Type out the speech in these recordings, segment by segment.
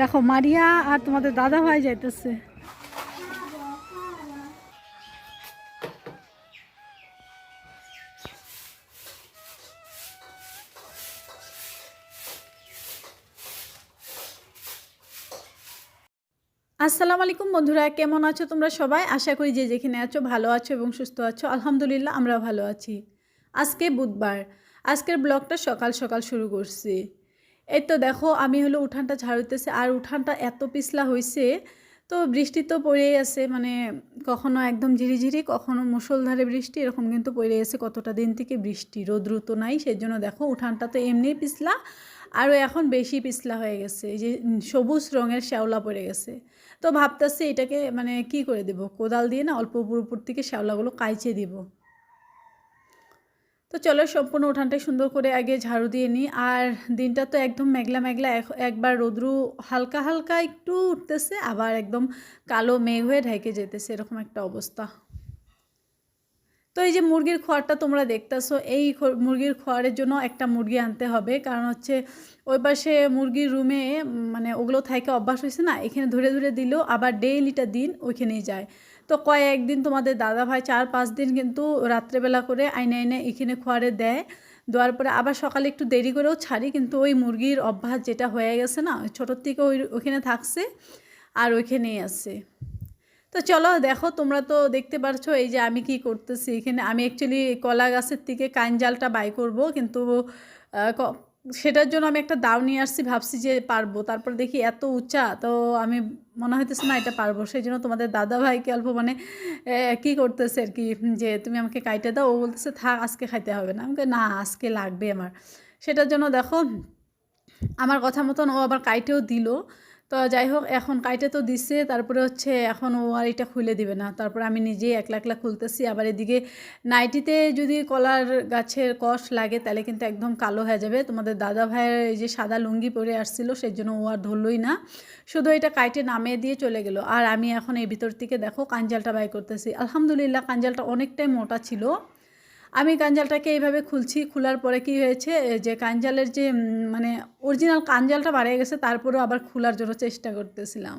দেখো, মারিয়া আর তোমাদের দাদা ভাই যাইতেছে। আসসালামু আলাইকুম বন্ধুরা, কেমন আছো তোমরা সবাই? আশা করি যে যেখানে আছো ভালো আছো এবং সুস্থ আছো। আলহামদুলিল্লাহ আমরা ভালো আছি। আজকে বুধবার। আজকের ব্লগটা সকাল সকাল শুরু করছি। এই তো দেখো, আমি হলো উঠানটা ঝাড়ুতেছে আর উঠানটা এত পিছলা হয়েছে তো বৃষ্টি তো পড়েই আছে মানে কখনো একদম ঝিরিঝিরি, কখনো মুষলধারে বৃষ্টি, এরকম কিন্তু পড়ে আছে কতটা দিন থেকে বৃষ্টি, রোদ্রু তো নাই সেই জন্য দেখো উঠানটা তো এমনিই পিছলা, আরও এখন বেশি পিছলা হয়ে গেছে যে সবুজ রঙের শ্যাওলা পড়ে গেছে, তো ভাবতেছি এটাকে মানে কি করে দেব, কোদাল দিয়ে না অল্প উপর উপর থেকে শ্যাওলাগুলো কাইচে দিব। তো চলো সম্পূর্ণ উঠানটাই সুন্দর করে আগে ঝাড়ু দিয়ে নিই। আর দিনটা তো একদম মেঘলা মেঘলা এক- একবার রোদ্রু হালকা হালকা একটু উঠতেছে, আবার একদম কালো মেঘ হয়ে ঢেকে যেতেছে, এরকম একটা অবস্থা। তো এই যে মুরগির খড়টা তোমরা দেখতেছো, এই মুরগির খড়ের জন্য একটা মুরগি আনতে হবে। কারণ হচ্ছে ওই পাশে মুরগির রুমে মানে ওগুলো থাকে অভ্যাস হয়েছে না, এখানে ধরে ধরে দিলেও আবার ডেইলিটা দিন ওইখানেই যায়। তো কয়েকদিন তোমাদের দাদা ভাই চার পাঁচ দিন কিন্তু রাত্রেবেলা করে আইনে আইনে এখানে খোয়ারে দেয়। দেওয়ার পরে আবার সকালে একটু দেরি করেও ছাড়ি, কিন্তু ওই মুরগির অভ্যাস যেটা হয়ে গেছে না, ছোটোর থেকে ওই ওইখানে থাকছে আর ওইখানেই আছে। তো চলো দেখো, তোমরা তো দেখতে পারছ এই যে আমি কি করতেছি এখানে। আমি অ্যাকচুয়ালি কলা গাছের থেকে কাঞ্জালটা বাই করব, কিন্তু সেটার জন্য আমি একটা দাও নিয়ে আসছি, ভাবছি যে পারব। তারপর দেখি এত উঁচা, তো আমি মনে হইতেছে না এটা পারব। সেই জন্য তোমাদের দাদা ভাইকে অল্প মানে কি করতেছে আর কি যে তুমি আমাকে কাইটে দাও। ও বলতেছে, থাক, আজকে খাইতে হবে না। আমাকে না, আজকে লাগবে আমার। সেটার জন্য দেখো, আমার কথা মতন ও আবার কাইটেও দিল। তো যাই হোক, এখন কাইটে তো দিছে, তারপরে হচ্ছে এখন ও আর এটা খুলে দিবে না। তারপরে আমি নিজেই একলা একলা খুলতেছি। আবার এদিকে নাইটিতে যদি কলার গাছের কষ লাগে, তাহলে কিন্তু একদম কালো হয়ে যাবে। তোমাদের দাদা ভাইয়ের এই যে সাদা লুঙ্গি পরে আসছিল, সেই জন্য ও আর ধরলই না। শুধু এটা কাইটে নামিয়ে দিয়ে চলে গেল। আর আমি এখন এই ভিতর থেকে দেখো, কাঞ্জালটা বাই করতেছি। আলহামদুলিল্লাহ, কাঞ্জালটা অনেকটাই মোটা ছিল। আমি কাঞ্জালটাকে এইভাবে খুলছি, খোলার পরে কি হয়েছে যে কাঞ্জালের যে মানে অরিজিনাল কাঞ্জালটা বাড়িয়ে গেছে, তারপরেও আবার খোলার জন্য চেষ্টা করতেছিলাম।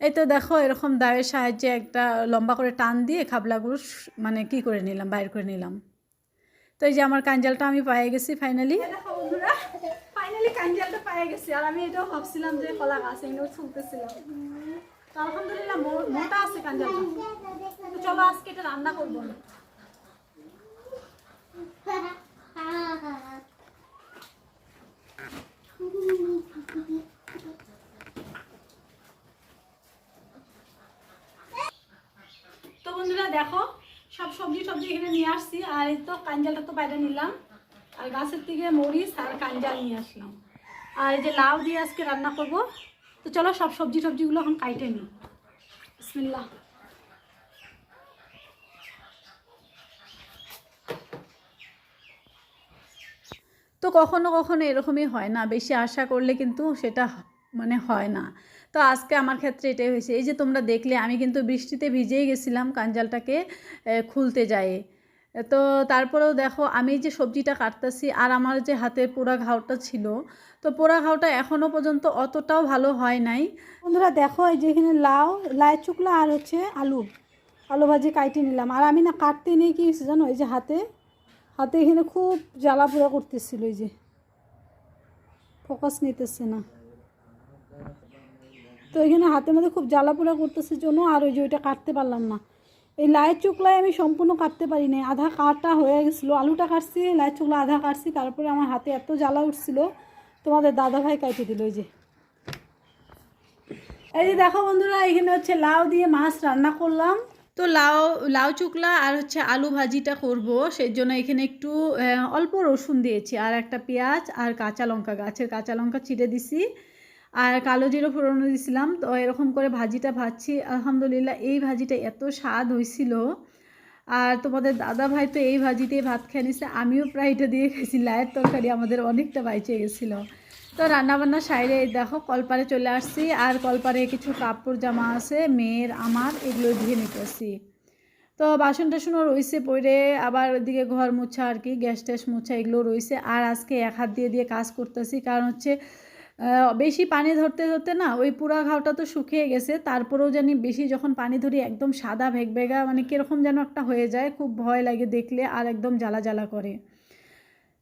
এই তো দেখো, এরকম দায়ের সাহায্যে একটা লম্বা করে টান দিয়ে খাবলাগুলো মানে কি করে নিলাম, বাইর করে নিলাম। তো এই যে আমার কাঞ্জালটা আমি পেয়ে গেছি ফাইনালি ফাইনালি কাঞ্জালটা পেয়ে গেছি, আর আমি এটাও ভাবছিলাম যে কলা গাছ, এগুলো ছুলতেছিলাম। তো আলহামদুলিল্লাহ মোটা আছে কাঞ্জালটা। চলো আজকে এটা রান্না করব। না তো বন্ধুরা দেখো, সব সবজি সবজি এখানে নিয়ে আসছি, আর এই তো কাঞ্জালটা তো বাইরে নিলাম। আর গাছের থেকে মরিচ আর কাঞ্জাল নিয়ে আসলাম। আর এই যে লাউ দিয়ে আজকে রান্না করব, তো চলো সব সবজি সবজিগুলো এখন কাইটে নিই। বিসমিল্লাহ। তো কখনো কখনো এরকমই হয় না, বেশি আশা করলে কিন্তু সেটা মানে হয় না। তো আজকে আমার ক্ষেত্রে এটাই হয়েছে। এই যে তোমরা দেখলে, আমি কিন্তু বৃষ্টিতে ভিজেই গেছিলাম কাঞ্জালটাকে খুলতে যায়। তো তারপরেও দেখো, আমি যে সবজিটা কাটতেছি আর আমার যে হাতের পোড়া ঘাওটা ছিল, তো পোড়া ঘাওটা এখনও পর্যন্ত অতটাও ভালো হয় নাই। বন্ধুরা দেখো, এই যে এখানে লাউ লাই চুকলা আর হচ্ছে আলু। আলু ভাজি কাইটে নিলাম। আর আমি না কাটতে নিয়ে কি জানো, এই যে হাতে। হাতে এখানে খুব জ্বালা পোড়া করতেছিল এই যে। ফোকাস নিতেছে না। তো এখানে হাতের মধ্যে খুব জ্বালা পোড়া করতেছে জন্য আর ওই যে ওইটা কাটতে পারলাম না। এই লাই চুকলাই আমি সম্পূর্ণ কাটতে পারি নাই আধা কাটা হয়ে গেছিল, আলুটা কাটছি লাই চোখলা আধা কাটছি, তারপরে আমার হাতে এত জ্বালা উঠছিল, তোমাদের দাদা ভাই কাইটে দিল ওই যে। এই যে দেখো বন্ধুরা, এখানে হচ্ছে লাউ দিয়ে মাছ রান্না করলাম। তো লাউ লাউ চুকলা আর হচ্ছে আলু ভাজিটা করব। সেই জন্য এখানে একটু অল্প রসুন দিয়েছি, আর একটা পেঁয়াজ আর কাঁচা লঙ্কা, গাছের কাঁচা লঙ্কা ছিঁড়ে দিছি। আর কালো জিরো ফোড়নো দিছিলাম। তো এরকম করে ভাজিটা ভাজছি। আলহামদুলিল্লাহ এই ভাজিটা এত স্বাদ হয়েছিল আর তোমাদের দাদা ভাই তো এই ভাজিতেই ভাত খেয়ে নিছে, আমিও প্রায় এটা দিয়ে খেয়েছি লায়ের তরকারি আমাদের অনেকটা বাইচে গেছিল। তো রান্নাবান্না সাইডে দেখো, কলপারে চলে আসছি, আর কলপারে কিছু কাপড় জামা আছে, মেয়ের, আমার, এগুলো ধুয়ে নিতেছি। তো বাসন টাসনও রয়েছে পরে আবার এদিকে ঘর মোছা আর কি, গ্যাস ট্যাস মোছা এগুলো রয়েছে আর আজকে এক হাত দিয়ে দিয়ে কাজ করতেছি, কারণ হচ্ছে বেশি পানি ধরতে ধরতে না ওই পুরা ঘাওটা তো শুকিয়ে গেছে। তারপরেও জানি বেশি যখন পানি ধরি একদম সাদা ভেগভেগা মানে কীরকম যেন একটা হয়ে যায়, খুব ভয় লাগে দেখলে আর একদম জ্বালা জ্বালা করে।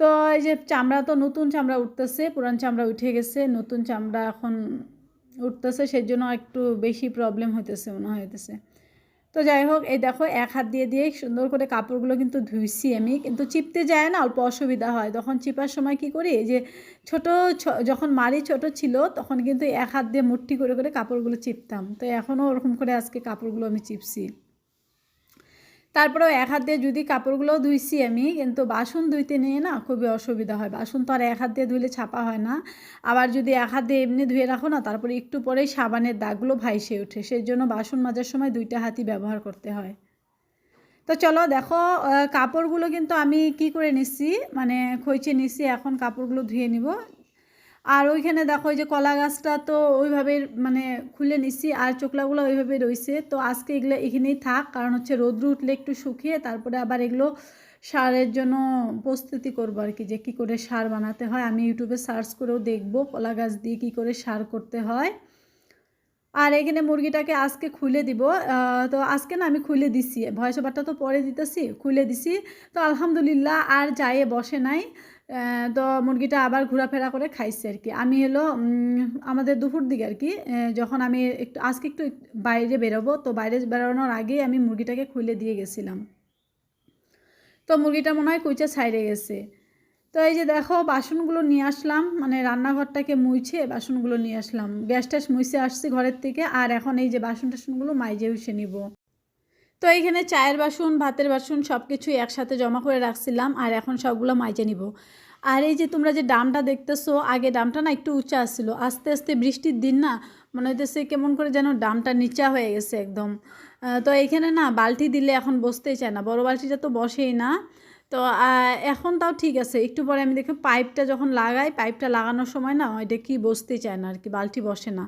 তো এই যে চামড়া তো নতুন চামড়া উঠতেছে, পুরান চামড়া উঠে গেছে, নতুন চামড়া এখন উঠতেছে সেই জন্য একটু বেশি প্রবলেম হইতেছে, মনে হইতেছে। তো যাই হোক এই দেখো, এক হাত দিয়ে দিয়ে সুন্দর করে কাপড়গুলো কিন্তু ধুইছি আমি। কিন্তু চিপতে যায় না, অল্প অসুবিধা হয়। তখন চিপার সময় কি করি যে ছোট যখন মারি ছোট ছিল, তখন কিন্তু এক হাত দিয়ে মুঠি করে করে কাপড়গুলো চিপতাম। তো এখনও ওরকম করে আজকে কাপড়গুলো আমি চিপছি। তারপরেও এক হাত দিয়ে যদি কাপড়গুলোও ধুইছি আমি, কিন্তু বাসন ধুইতে নিয়ে না খুবই অসুবিধা হয়। বাসন তো আর এক হাত দিয়ে ধুইলে ছাপা হয় না। আবার যদি এক হাত দিয়ে এমনি ধুয়ে রাখো না, তারপরে একটু পরেই সাবানের দাগগুলো ভাইসে ওঠে। সেই জন্য বাসন মাজার সময় দুইটা হাতই ব্যবহার করতে হয়। তো চলো দেখো কাপড়গুলো কিন্তু আমি কি করে নিচ্ছি? মানে খইচে নিচ্ছি, এখন কাপড়গুলো ধুয়ে নিব। আর ওইখানে দেখো ওই যে কলা গাছটা তো ওইভাবে মানে খুলে নিচ্ছি আর চোকলাগুলো ওইভাবে রয়েছে তো আজকে এগুলো এখানেই থাক, কারণ হচ্ছে রোদ্র উঠলে একটু শুকিয়ে তারপরে আবার এগুলো সারের জন্য প্রস্তুতি করব আর কি, যে কী করে সার বানাতে হয়। আমি ইউটিউবে সার্চ করেও দেখব কলা গাছ দিয়ে কী করে সার করতে হয়। আর এখানে মুরগিটাকে আজকে খুলে দিব। তো আজকে না আমি খুলে দিছি। ভয়েস ওভারটা তো পরে দিতেছি, খুলে দিছি। তো আলহামদুলিল্লাহ আর যাইয়ে বসে নাই। তো মুরগিটা আবার ঘোরাফেরা করে খাইছে আর কি। আমি হলো আমাদের দুপুর দিকে আর কি যখন আমি একটু, আজকে একটু বাইরে বেরোবো, তো বাইরে বেরোনোর আগেই আমি মুরগিটাকে খুলে দিয়ে গেছিলাম। তো মুরগিটা মনে হয় কুইচা ছাইড়ে গেছে। তো এই যে দেখো, বাসনগুলো নিয়ে আসলাম মানে রান্নাঘরটাকে মুইছে, বাসনগুলো নিয়ে আসলাম। গ্যাস ট্যাস মুইছে আসছি ঘরের থেকে, আর এখন এই যে বাসন টাসনগুলো মাইজে উসে নিব। তো এইখানে চায়ের বাসন, ভাতের বাসন সব কিছুই একসাথে জমা করে রাখছিলাম আর এখন সবগুলো মাইজে নিব। আর এই যে তোমরা যে ডামটা দেখতেছো, আগে ডামটা না একটু উঁচা আসছিল আস্তে আস্তে বৃষ্টির দিন না মনে হইতেছে কেমন করে যেন ডামটা নিচা হয়ে গেছে একদম। তো এইখানে না বালতি দিলে এখন বসতেই চায় না, বড় বালতিটা তো বসেই না। তো এখন তাও ঠিক আছে, একটু পরে আমি দেখি পাইপটা যখন লাগাই, পাইপটা লাগানোর সময় না, এটা কি বসতেই চায় না আর কি, বালতি বসে না।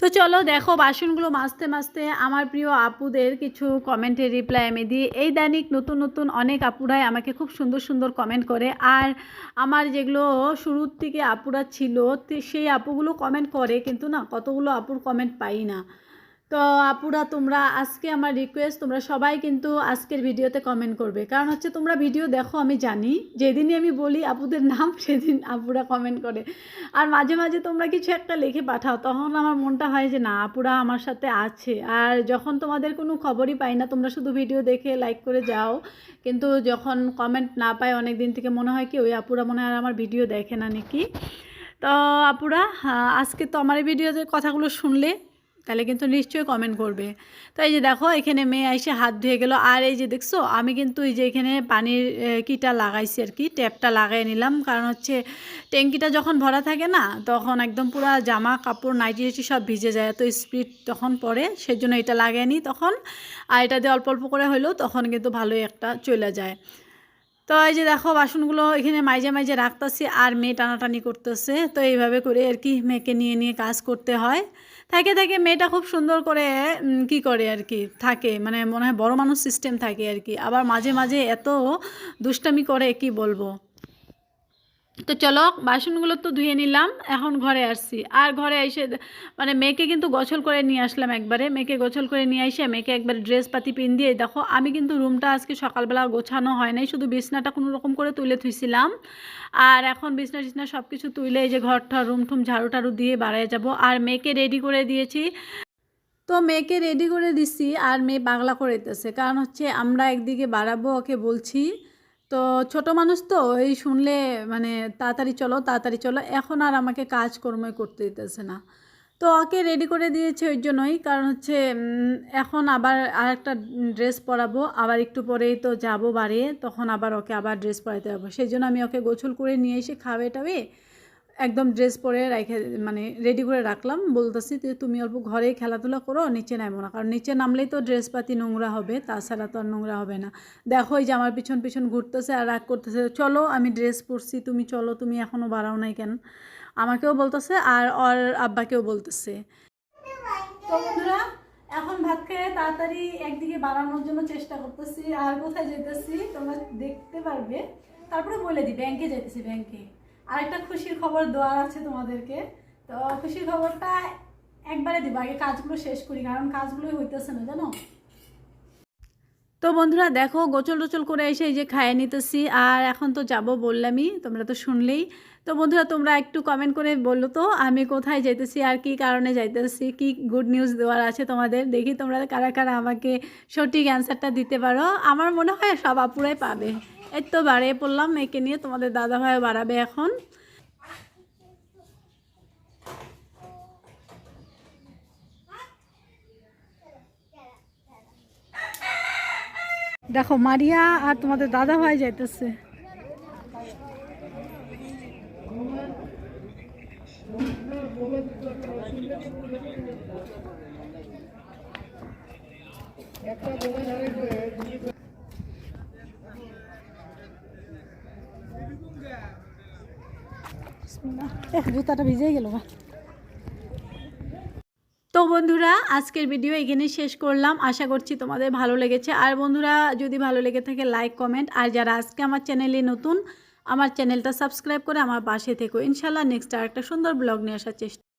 তো চলো দেখো বাসনগুলো মাজতে মাজতে আমার প্রিয় আপুদের কিছু কমেন্টের রিপ্লাই আমি দিই। এই দৈনিক নতুন নতুন অনেক আপুরাই আমাকে খুব সুন্দর সুন্দর কমেন্ট করে। আর আমার যেগুলো শুরুর থেকে আপুরা ছিল সেই আপুগুলো কমেন্ট করে, কিন্তু না কতগুলো আপুর কমেন্ট পাই না। তো আপুরা, তোমরা আজকে আমার রিকোয়েস্ট তোমরা সবাই কিন্তু আজকের ভিডিওতে কমেন্ট করবে। কারণ হচ্ছে তোমরা ভিডিও দেখো, আমি জানি। যেদিনই আমি বলি আপুদের নাম, সেদিন আপুরা কমেন্ট করে। আর মাঝে মাঝে তোমরা কিছু একটা লিখে পাঠাও, তখন আমার মনটা হয় যে না, আপুরা আমার সাথে আছে। আর যখন তোমাদের কোনো খবরই পাই না, তোমরা শুধু ভিডিও দেখে লাইক করে যাও। কিন্তু যখন কমেন্ট না পাই অনেক দিন থেকে মনে হয় কি, ওই আপুরা মনে হয় আমার ভিডিও দেখে না নাকি? তো আপুরা আজকে তো আমার এই ভিডিওতে কথাগুলো শুনলে তাহলে কিন্তু নিশ্চয়ই কমেন্ট করবে। তো এই যে দেখো, এখানে মেয়ে এসে হাত ধুয়ে গেল। আর এই যে দেখছ, আমি কিন্তু এই যে এখানে পানির কিটা লাগাইছি আর কি, ট্যাপটা লাগাই নিলাম। কারণ হচ্ছে ট্যাঙ্কিটা যখন ভরা থাকে না, তখন একদম পুরো জামা কাপড়, নাইটি টাইটি সব ভিজে যায়। তো স্পিড তখন পড়ে সেজন্য এটা লাগাই নিই তখন। আর এটা দিয়ে অল্প অল্প করে হলেও তখন কিন্তু ভালোই একটা চলে যায়। তো এই যে দেখো, বাসনগুলো এখানে মাইজে মাইজে রাখতেছি আর মেয়ে টানাটানি করতেছে। তো এইভাবে করে আর কি মেয়েকে নিয়ে নিয়ে কাজ করতে হয়। থাকে থাকে মেয়েটা খুব সুন্দর করে কি করে আর কি, থাকে। মানে মনে হয় বড় মানুষ সিস্টেম থাকে আর কি। আবার মাঝে মাঝে এত দুষ্টামি করে, কি বলব? তো চলো, বাসনগুলো তো ধুয়ে নিলাম, এখন ঘরে আসছি। আর ঘরে এসে মানে মেয়েকে কিন্তু গোছল করে নিয়ে আসলাম একবারে। মেয়েকে গোছল করে নিয়ে এসে মেয়েকে একবার ড্রেস পাতি পিন দিয়ে দেখো, আমি কিন্তু রুমটা আজকে সকালবেলা গোছানো হয় নাই, শুধু বিছনাটা কোনো রকম করে তুলে থুইছিলাম। আর এখন বিছনা টিছনা সব কিছু তুলে এই যে ঘরটা রুম টুম ঝাড়ু টাড়ু দিয়ে বাড়ায় যাব। আর মেয়েকে রেডি করে দিয়েছি। তো মেয়েকে রেডি করে দিছি, আর মেয়ে পাগলা করে দিতেছে কারণ হচ্ছে আমরা একদিকে বাড়াবো, ওকে বলছি। তো ছোট মানুষ তো, এই শুনলে মানে তাড়াতাড়ি চলো তাড়াতাড়ি চলো, এখন আর আমাকে কাজকর্মই করতে দিতেছে না। তো ওকে রেডি করে দিয়েছে ওই জন্যই, কারণ হচ্ছে এখন আবার আর একটা ড্রেস পরাবো, আবার একটু পরেই তো যাব বাড়ি, তখন আবার ওকে আবার ড্রেস পরাতে যাব সেই জন্য আমি ওকে গোছল করে নিয়ে এসে খাবে টাবে একদম ড্রেস পরে রেখে মানে রেডি করে রাখলাম। বলতেছি যে, তুমি অল্প ঘরেই খেলাধুলা করো, নিচে নামো না। কারণ নিচে নামলেই তো ড্রেস পাতি নোংরা হবে, তাছাড়া তো আর নোংরা হবে না। দেখো এই যে আমার পিছন পিছন ঘুরতেছে আর রাগ করতেছে, চলো, আমি ড্রেস পরছি, তুমি চলো, তুমি এখনও বাড়াও নাই কেন? আমাকেও বলতেছে আর ওর আব্বাকেও বলতেছে। বন্ধুরা, এখন ভাত খেয়ে তাড়াতাড়ি একদিকে বাড়ানোর জন্য চেষ্টা করতেছি। আর কোথায় যেতেছি তোমরা দেখতে পারবে। তারপরে বলে দিই, ব্যাংকে যেতেছি ব্যাংকে। আর একটা খুশির খবর দেওয়ার আছে তোমাদেরকে। তো খুশির খবরটা একবারে দিব, আগে কাজগুলো শেষ করি, কারণ কাজগুলোই হইতেছে না, জানো? তো বন্ধুরা দেখো গোচল টোচল করে এসে এই যে খাইয়ে নিতেছি। আর এখন তো যাব বললামই, তোমরা তো শুনলেই। তো বন্ধুরা তোমরা একটু কমেন্ট করে বলল তো, আমি কোথায় যাইতেছি আর কি কারণে যাইতেছি, কি গুড নিউজ দেওয়ার আছে তোমাদের? দেখি তোমরা কারা কারা আমাকে সঠিক অ্যান্সারটা দিতে পারো। আমার মনে হয় সব আপুরাই পাবে। এই তো বাড়িয়ে পড়লাম, মেয়েকে নিয়ে তোমাদের দাদা ভাই বাড়াবে এখন। দেখো মারিয়া আর তোমাদের দাদা ভাই যাইতেছে। জুতাটা ভিজে গেল বা তো বন্ধুরা, আজকের ভিডিও এখানে শেষ করলাম। আশা করছি তোমাদের ভালো লেগেছে। আর বন্ধুরা, যদি ভালো লেগে থাকে লাইক কমেন্ট আর যারা আজকে আমার চ্যানেলে নতুন, আমার চ্যানেলটা সাবস্ক্রাইব করে আমার পাশে থেকো। ইনশাল্লাহ নেক্সট আর একটা সুন্দর ব্লগ নিয়ে আসার চেষ্টা